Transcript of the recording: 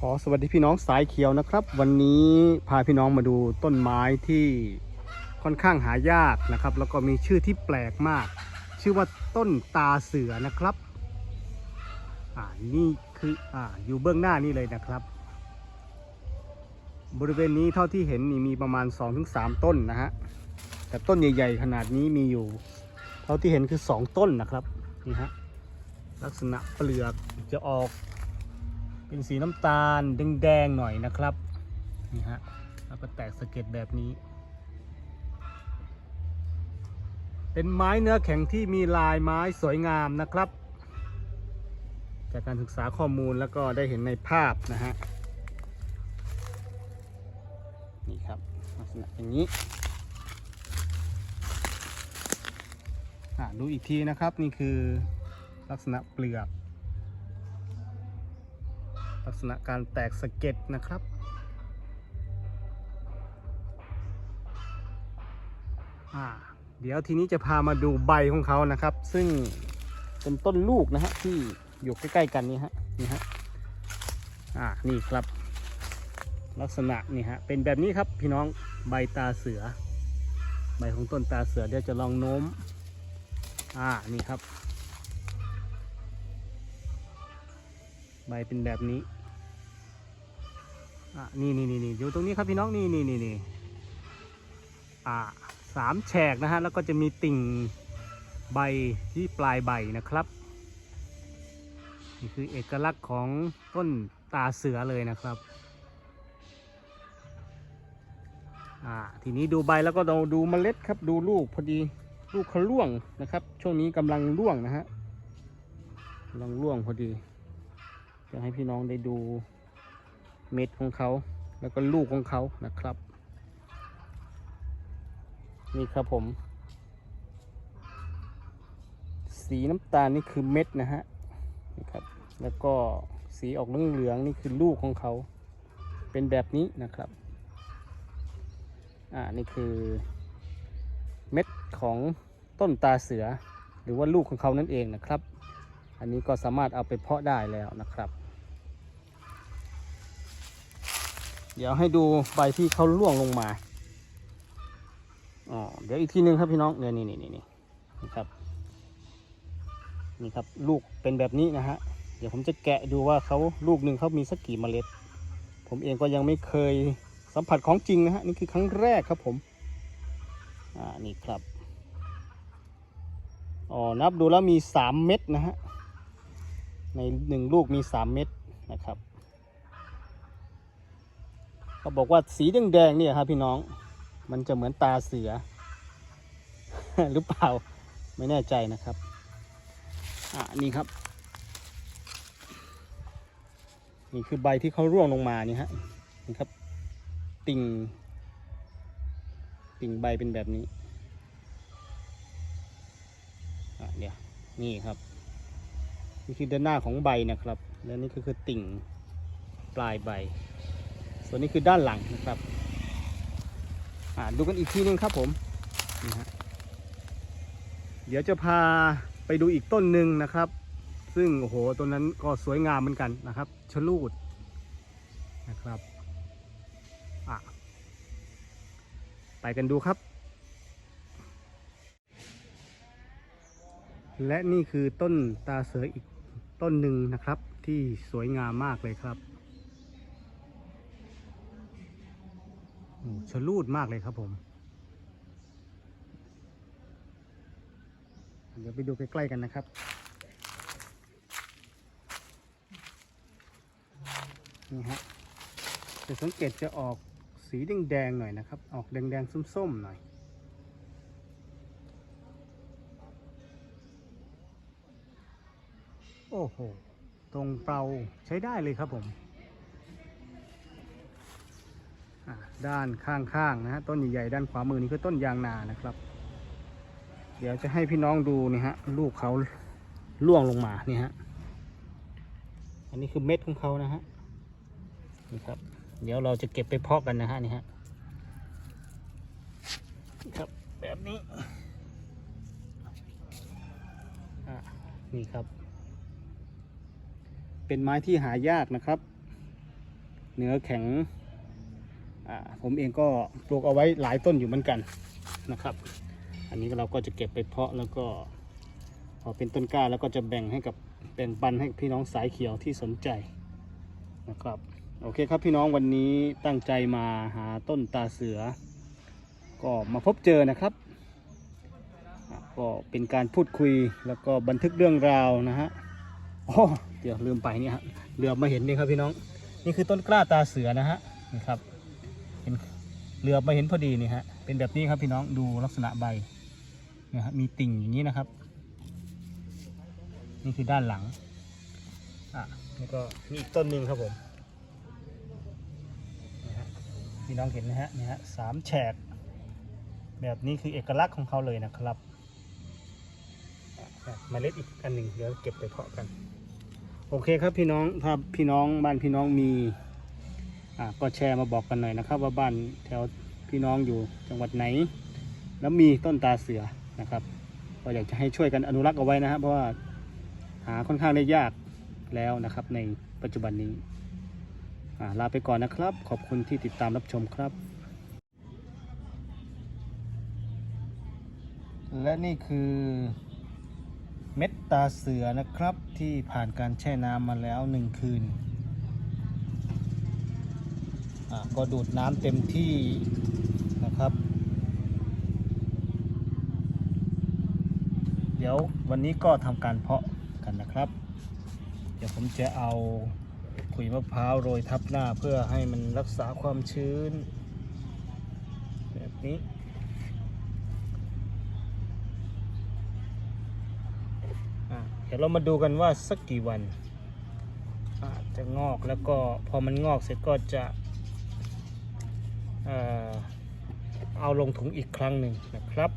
ขอสวัสดีพี่น้องสายเขียวนะครับ วันนี้พาพี่น้องมาดูต้นไม้ที่ค่อนข้างหายากนะครับ แล้วก็มีชื่อที่แปลกมาก ชื่อว่าต้นตาเสือนะครับอ่านี่คืออ่าอยู่เบื้องหน้านี่เลยนะครับ บริเวณนี้เท่าที่เห็นนี่มีประมาณ 2-3 ต้นนะฮะแต่ต้นใหญ่ๆขนาดนี้มีอยู่ เท่าที่เห็นคือ 2 ต้นนะครับนี่ฮะลักษณะเปลือกจะออก เป็นสีน้ำตาลแดงๆหน่อยนะครับนี่ฮะแล้วก็แตกสะเก็ดแบบนี้ เป็นไม้เนื้อแข็งที่มีลายไม้สวยงามนะครับ จากการศึกษาข้อมูลแล้วก็ได้เห็นในภาพนะฮะนี่ครับลักษณะอย่างนี้อะดูอีกทีนะครับนี่คือลักษณะเปลือก ลักษณะการแตกสะเก็ดนะครับ เดี๋ยวทีนี้จะพามาดูใบของเขานะครับ ซึ่งเป็นต้นลูกนะฮะที่อยู่ใกล้ๆกันนี่ฮะนี่ฮะอ่านี่ครับ ลักษณะนี่ฮะเป็นแบบนี้ครับพี่น้องใบตาเสือ ใบของต้นตาเสือเดี๋ยวจะลองโน้มอ่านี่ครับ ใบเป็นแบบนี้ อะนี่นี่นี่อยู่ตรงนี้ครับพี่น้องนี่นี่นี่นี่อ่าสามแฉกนะฮะแล้วก็จะมีติ่งใบที่ปลายใบนะครับ นี่คือเอกลักษณ์ของต้นตาเสือเลยนะครับอ่าทีนี้ดูใบแล้วก็เราดูเมล็ดครับดูลูกพอดีลูกเขาร่วงนะครับ ช่วงนี้กำลังร่วงนะฮะกำลังร่วงพอดีจะให้พี่น้องได้ดู เม็ดของเขาแล้วก็ลูกของเขานะครับ นี่ครับผม สีน้ำตาลนี่คือเม็ดนะฮะนี่ครับแล้วก็สีออกเหลืองๆนี่คือลูกของเขาเป็นแบบนี้นะครับอ่านี่คือเม็ดของต้นตาเสือ หรือว่าลูกของเขานั่นเองนะครับ อันนี้ก็สามารถเอาไปเพาะได้แล้วนะครับ เดี๋ยวให้ดูใบที่เขาล่วงลงมาอ๋อเดี๋ยวอีกทีนึงครับพี่น้องเนี่ยนี่นี่นี่นี่ครับนี่ครับลูกเป็นแบบนี้นะฮะเดี๋ยวผมจะแกะดูว่าเขาลูกหนึ่งเขามีสักกี่เมล็ด ผมเองก็ยังไม่เคยสัมผัสของจริงนะฮะนี่คือครั้งแรกครับผมอ่านี่ครับอ๋อนับดูแล้วมีสามเม็ดนะฮะในหนึ่งลูกมีสามเม็ดนะครับ เขาบอกว่าสีแดงๆเนี่ยครับพี่น้อง มันจะเหมือนตาเสือ หรือเปล่าไม่แน่ใจนะครับอ่านี่ครับ นี่คือใบที่เขาร่วงลงมานี่ฮะนี่ครับ ติ่งติ่งใบเป็นแบบนี้อะเดี๋ยวนี่ครับนี่คือด้านหน้าของใบนะครับ และนี่ก็คือติ่งปลายใบ ส่วนนี้คือด้านหลังนะครับดูกันอีกทีนึงครับผมนี่ฮะเดี๋ยวจะพาไปดูอีกต้นหนึ่งนะครับ ซึ่งโอ้โหต้นนั้นก็สวยงามเหมือนกันนะครับชะลูดนะครับไปกันดูครับ และนี่คือต้นตาเสืออีกต้นหนึ่งนะครับ ที่สวยงามมากเลยครับโอ้ ชลูดมากเลยครับผม เดี๋ยวไปดูใกล้ๆกันนะครับนี่ฮะจะสังเกตจะออกสีแดงๆหน่อยนะครับ ออกแดงๆส้มๆหน่อยโอ้โห ตรงเปราใช้ได้เลยครับผมอะ ด้านข้างๆนะฮะต้นใหญ่ๆด้านขวามือนี่คือต้นยางนานะครับ เดี๋ยวจะให้พี่น้องดูนี่ฮะลูกเขาล่วงลงมานี่ฮะอันนี้คือเม็ดของเขานะฮะนี่ครับ เดี๋ยวเราจะเก็บไปเพาะกันนะฮะนี่ฮะครับแบบนี้นี่ครับ เป็นไม้ที่หายากนะครับ เนื้อแข็ง ผมเองก็ปลูกเอาไว้หลายต้นอยู่เหมือนกันนะครับ อันนี้เราก็จะเก็บไปเพาะแล้วก็พอเป็นต้นกล้าแล้วก็จะแบ่งให้กับแบ่งปันให้พี่น้องสายเขียวที่สนใจนะครับโอเคครับพี่น้องวันนี้ตั้งใจมาหาต้นตาเสือ ก็มาพบเจอนะครับ ก็เป็นการพูดคุยแล้วก็บันทึกเรื่องราวนะฮะโอ้เดี๋ยวลืมไปเนี่ยฮะเหลือมาเห็นนี่ครับพี่น้อง นี่คือต้นกล้าตาเสือนะฮะนี่ครับ เหลือบมาเห็นพอดีนี่ฮะเป็นแบบนี้ครับพี่น้องดูลักษณะใบนะฮะมีติ่งอย่างนี้นะครับ นี่คือด้านหลังอะนี่ก็มีอีกต้นหนึ่งครับผมนี่น้องเห็นนะฮะนี่ฮะสามแฉกแบบนี้คือเอกลักษณ์ของเขาเลยนะครับอะเมล็ดอีกอันหนึ่งเดี๋ยวเก็บไปเพาะกัน โอเคครับพี่น้องถ้าพี่น้องบ้านพี่น้องมี อะก็แชร์มาบอกกันหน่อยนะครับ ว่าบ้านแถวพี่น้องอยู่จังหวัดไหน แล้วมีต้นตาเสือนะครับก็อยากจะให้ช่วยกันอนุรักษ์เอาไว้นะครับเพราะว่าหาค่อนข้างได้ยากแล้วนะครับ ในปัจจุบันนี้ลาไปก่อนนะครับ ขอบคุณที่ติดตามรับชมครับ และนี่คือเม็ดตาเสือนะครับที่ผ่านการแช่น้ำมาแล้วหนึ่งคืน ก็ดูดน้ำเต็มที่นะครับ เดี๋ยววันนี้ก็ทำการเพาะกันนะครับ เดี๋ยวผมจะเอาขุยมะพร้าวโรยทับหน้าเพื่อให้มันรักษาความชื้น แบบนี้เดี๋ยวเรามาดูกันว่าสักกี่วันะจะงอกแล้วก็พอมันงอกเสร็จก็จะ เอาลงถุงอีกครั้งหนึ่งนะครับ